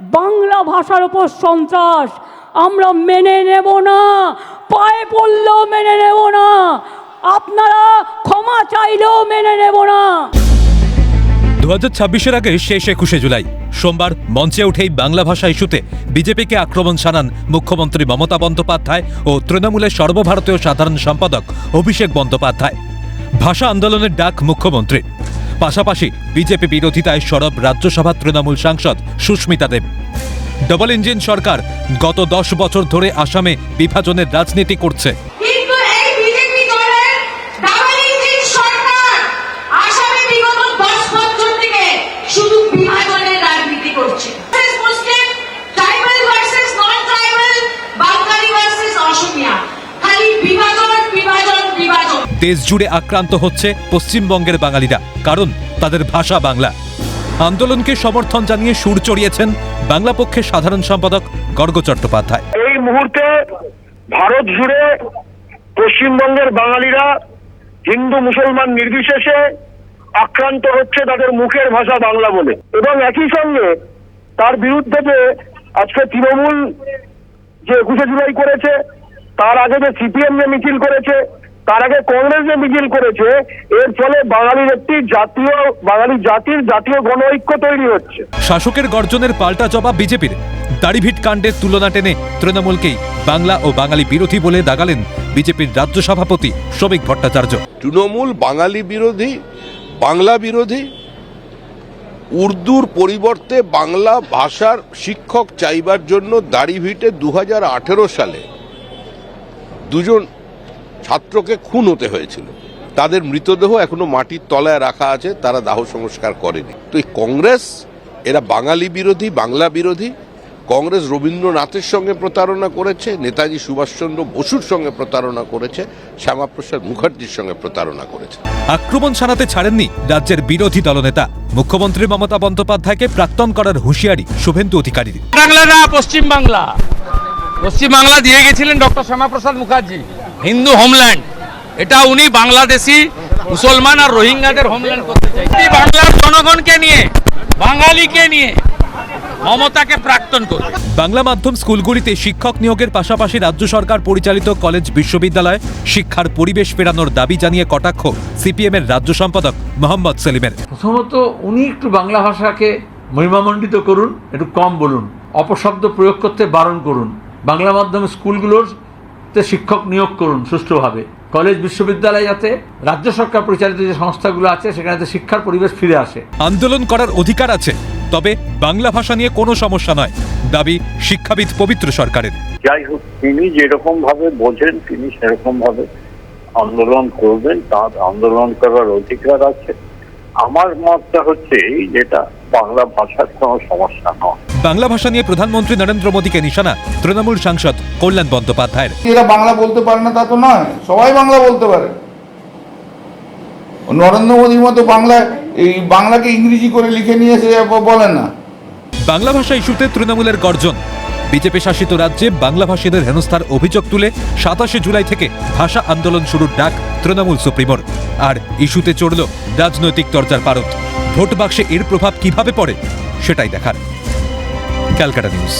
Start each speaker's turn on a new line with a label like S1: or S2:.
S1: বাংলা ভাষার উপর সন্ত্রাস। আমরা মেনে নেব না, পায়ে পড়লেও মেনে নেব না, আপনারা ক্ষমা চাইলেও মেনে নেব না।
S2: দু হাজার ছাব্বিশের আগে শেষ একুশে জুলাই। সোমবার মঞ্চে উঠেই বাংলা ভাষা ইস্যুতে বিজেপিকে আক্রমণ শানান মুখ্যমন্ত্রী মমতা বন্দ্যোপাধ্যায় ও তৃণমূলের সর্বভারতীয় সাধারণ সম্পাদক অভিষেক বন্দ্যোপাধ্যায়। ভাষা আন্দোলনের ডাক মুখ্যমন্ত্রী। পাশাপাশি বিজেপি বিরোধিতায় সরব রাজ্যসভা তৃণমূল সাংসদ সুস্মিতা দেব। ডবল ইঞ্জিন সরকার গত দশ বছর ধরে আসামে বিভাজনের রাজনীতি করছে
S3: কিন্তু এই বিজেপি দলের ডাবল ইঞ্জিন সরকার আসামে বিগত দশ বছর থেকে শুধু বিভাজনের রাজনীতি করছে Muslim tribal versus non tribal Bangali versus Asomiya খালি বিভাজন বিভাজন বিভাজন
S2: দেশ জুড়ে আক্রান্ত হচ্ছে পশ্চিমবঙ্গের বাঙালিরা, কারণ তাদের ভাষা বাংলা। আন্দোলনকে সমর্থন জানিয়ে সুর চড়িয়েছেন বাংলা পক্ষের সাধারণ সম্পাদক গর্গ চট্টোপাধ্যায়।
S4: এই মুহূর্তে ভারত জুড়ে পশ্চিমবঙ্গের বাঙালিরা হিন্দু, মুসলমান নির্বিশেষে আক্রান্ত হচ্ছে তাদের মুখের ভাষা বাংলা বলে। এবং একই সঙ্গে তার বিরুদ্ধে যে আজকে তৃণমূল যে একুশে জুলাই করেছে, তার আগে যে সিপিএম যে মিছিল করেছে তার আগে কংগ্রেস যে মিছিল করেছে এর ফলে বাঙালির একটি জাতীয় বাঙালি জাতির জাতীয় গণঐক্য তৈরি হচ্ছে।
S2: শাসকের গর্জনের পাল্টা জবাব বিজেপির। দাড়িভিট কাণ্ডের তুলনা টেনে তৃণমূলকেই বাংলা ও বাঙালি বিরোধী বলে দাগালেন বিজেপির রাজ্য সভাপতি শ্রমিক ভট্টাচার্য।
S5: তৃণমূল বাঙালি বিরোধী বাংলা বিরোধী উর্দুর পরিবর্তে বাংলা ভাষার শিক্ষক চাইবার জন্য দাড়িভিটে দু হাজার আঠেরো সালে দুজন ছাত্রকে খুন হতে হয়েছিল। তাদের মৃতদেহ এখনও মাটির তলায় রাখা আছে তারা দাহ সংস্কার করেনি। তো এই কংগ্রেস এরা বাঙালি বিরোধী বাংলা বিরোধী কংগ্রেস রবীন্দ্রনাথের সঙ্গে প্রতারণা করেছে নেতাজি সুভাষচন্দ্র বসুর সঙ্গে প্রতারণা করেছে শ্যামাপ্রসাদ মুখার্জির সঙ্গে প্রতারণা করেছে।
S2: আক্রমণ শানাতে ছাড়েননি রাজ্যের বিরোধী দলনেতা। মুখ্যমন্ত্রী মমতা বন্দ্যোপাধ্যায়কে প্রাক্তন করার হুঁশিয়ারি শুভেন্দু অধিকারীর।
S6: বাংলা না পশ্চিম বাংলা পশ্চিম বাংলা দিয়ে গেছিলেন ডক্টর শ্যামাপ্রসাদ মুখার্জি। হিন্দু হোমল্যান্ড এটা উনি বাংলাদেশি মুসলমান আর রোহিঙ্গাদের হোমল্যান্ড করতে চাই বাংলার জনগণকে নিয়ে বাঙালিকে নিয়ে মমতাকে প্রাক্তন করবে।
S2: বাংলা মাধ্যম স্কুলগুলিতে শিক্ষক নিয়োগের পাশাপাশি রাজ্য সরকার পরিচালিত কলেজ বিশ্ববিদ্যালয় শিক্ষার পরিবেশ ফেরানোর দাবি জানিয়ে কটাক্ষ সিপিএমের রাজ্য সম্পাদক মোহাম্মদ সেলিমের।
S7: প্রথমত উনি একটু বাংলা ভাষাকে মহিমামণ্ডিত করুন একটু কম বলুন অপশব্দ প্রয়োগ করতে বারণ করুন। বাংলা মাধ্যম স্কুলগুলোতে শিক্ষক নিয়োগ করুন সুষ্ঠুভাবে। কলেজ বিশ্ববিদ্যালয় যাতে রাজ্য সরকার পরিচালিত যে সংস্থাগুলো আছে সেখানে শিক্ষার পরিবেশ ফিরে আসে।
S2: আন্দোলন করার অধিকার আছে তবে বাংলা ভাষা নিয়ে কোনো সমস্যা নয় দাবি শিক্ষাবিদ পবিত্র সরকারের।
S8: যাই হোক তিনি যেরকম ভাবে বোঝেন তিনি সেরকম ভাবে আন্দোলন করবেন তার আন্দোলন করার অধিকার আছে। আমার মতটা হচ্ছে এই যেটা বাংলা ভাষার কোনো সমস্যা নয়।
S2: বাংলা ভাষা নিয়ে প্রধানমন্ত্রী নরেন্দ্র মোদীকে নিশানা তৃণমূল সাংসদ কল্যাণ বন্দ্যোপাধ্যায়ের।
S9: এরা বাংলা বলতে পারে না তা তো নয়। সবাই বাংলা বলতে পারে। নরেন্দ্র মোদীর মতো বাংলায় এই বাংলাকে ইংরেজি করে লিখে নিয়ে এসে বলেন না।
S2: বাংলা ভাষা ইস্যুতে তৃণমূলের গর্জন। বিজেপি শাসিত রাজ্যে বাংলা ভাষীদের হেনস্থার অভিযোগ তুলে সাতাশে জুলাই থেকে ভাষা আন্দোলন শুরুর ডাক তৃণমূল সুপ্রিমোর। আর ইস্যুতে চড়ল রাজনৈতিক চর্চার পারদ। ভোট বাক্সে এর প্রভাব কীভাবে পড়ে সেটাই দেখার। Calcutta news.